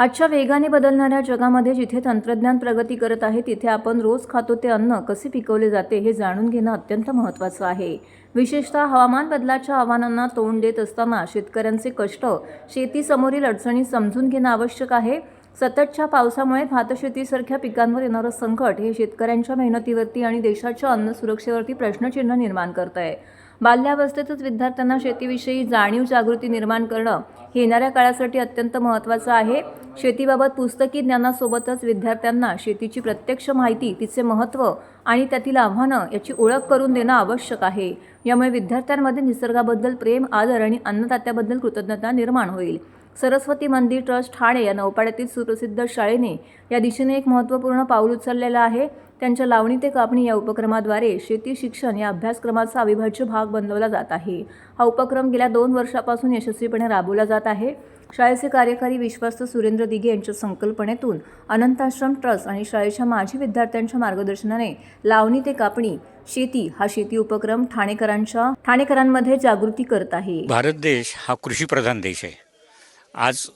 आजच्या वेगाने बदलणाऱ्या जगामध्ये जिथे तंत्रज्ञान प्रगती करत आहे तिथे आपण रोज खातो ते अन्न कसे पिकवले जाते हे जाणून घेणं अत्यंत महत्त्वाचं आहे. विशेषतः हवामान बदलाच्या आव्हानांना तोंड देत असताना शेतकऱ्यांचे कष्ट शेतीसमोरील अडचणी समजून घेणं आवश्यक आहे. सततच्या पावसामुळे भातशेतीसारख्या पिकांवर येणारं संकट हे शेतकऱ्यांच्या मेहनतीवरती आणि देशाच्या अन्न सुरक्षेवरती प्रश्नचिन्ह निर्माण करत आहे बाल्यावस्थेतच विद्यार्थ्यांना शेतीविषयी जाणीव जागृती निर्माण करणं हे येणाऱ्या काळासाठी अत्यंत महत्त्वाचं आहे. शेतीबाबत पुस्तकी ज्ञानासोबतच विद्यार्थ्यांना शेतीची प्रत्यक्ष माहिती तिचे महत्त्व आणि त्यातील आव्हानं याची ओळख करून देणं आवश्यक आहे. यामुळे विद्यार्थ्यांमध्ये निसर्गाबद्दल प्रेम आदर आणि अन्नदात्याबद्दल कृतज्ञता निर्माण होईल. सरस्वती मंदिर ट्रस्ट ठाणे या नौपाड्यातील सुप्रसिद्ध शाळेने या दिशेने एक महत्त्वपूर्ण पाऊल उचललेलं आहे. त्यांच्या लावणी ते कापणी या उपक्रमाद्वारे शेती शिक्षण या अभ्यासक्रमाचा अविभाज्य भाग बनवला जात आहे. हा उपक्रम गेल्या दोन वर्षापासून यशस्वीपणे राबवला जात आहे. शाळेचे कार्यकारी विश्वस्त सुरेंद्र दिघे यांच्या संकल्पनेतून अनंताश्रम ट्रस्ट आणि शाळेच्या माजी विद्यार्थ्यांच्या मार्गदर्शनाने लावणी ते कापणी शेती हा शेती उपक्रम ठाणेकरांच्या ठाणेकरांमध्ये जागृती करत आहे. भारत देश हा कृषीप्रधान देश आहे. आज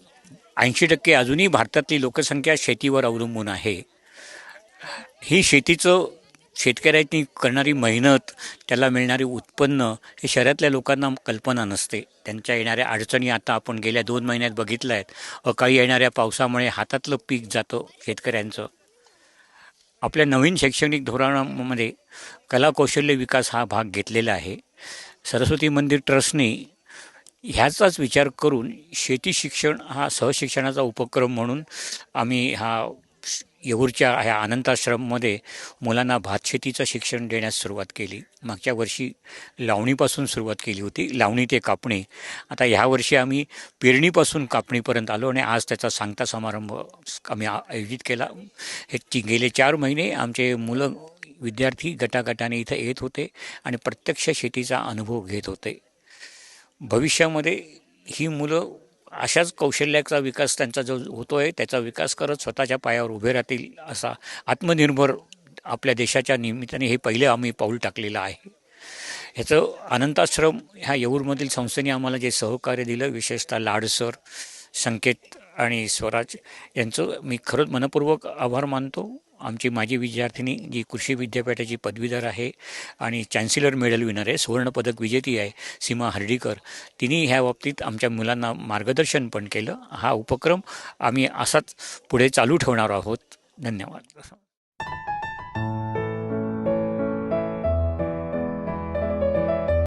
ऐंशी टक्के अजूनही भारतातली लोकसंख्या शेतीवर अवलंबून आहे. ही शेतीचं शेतकऱ्यांनी करणारी मेहनत त्याला मिळणारे उत्पन्न हे शहरातल्या लोकांना कल्पना नसते. त्यांच्या येणाऱ्या अडचणी आता आपण गेल्या दोन महिन्यात बघितल्या आहेत अकाळी येणाऱ्या पावसामुळे हातातलं पीक जातं शेतकऱ्यांचं. आपल्या नवीन शैक्षणिक धोरणामध्ये कला कौशल्य विकास हा भाग घेतलेला आहे. सरस्वती मंदिर ट्रस्टने ह्याचाच विचार करून शेती शिक्षण हा सहशिक्षणाचा उपक्रम म्हणून आम्ही हा येऊरच्या ह्या अनंताश्रममध्ये मुलांना भातशेतीचं शिक्षण देण्यास सुरुवात केली. मागच्या वर्षी लावणीपासून सुरुवात केली होती. लावणी ते कापणी. आता ह्या वर्षी आम्ही पेरणीपासून कापणीपर्यंत आलो आणि आज त्याचा सांगता समारंभ आम्ही आयोजित केला. हे ती गेले चार महिने आमचे मुलं विद्यार्थी गटागटाने इथं येत होते आणि प्रत्यक्ष शेतीचा अनुभव घेत होते. भविष्यामध्ये ही मुलं अशाच कौशल्याचा विकास त्यांचा जो होतो आहे त्याचा विकास करत स्वतःच्या पायावर उभे राहतील असा आत्मनिर्भर आपल्या देशाच्या निमित्ताने हे पहिले आम्ही पाऊल टाकलेलं आहे. ह्याचं अनंताश्रम ह्या येऊरमधील संस्थेने आम्हाला जे सहकार्य दिलं विशेषतः लाडसर संकेत आणि स्वराज यांचं मी खरंच मनपूर्वक आभार मानतो. आमची माझी विद्यार्थिनी जी कृषी विद्यापीठाची पदवीधर आहे आणि चॅन्सलर मेडल विनर आहे सुवर्णपदक विजेती आहे सीमा हर्डीकर तिने ह्या बाबतीत आमच्या मुलांना मार्गदर्शन पण केलं. हा उपक्रम आम्ही असाच पुढे चालू ठेवणार आहोत. धन्यवाद.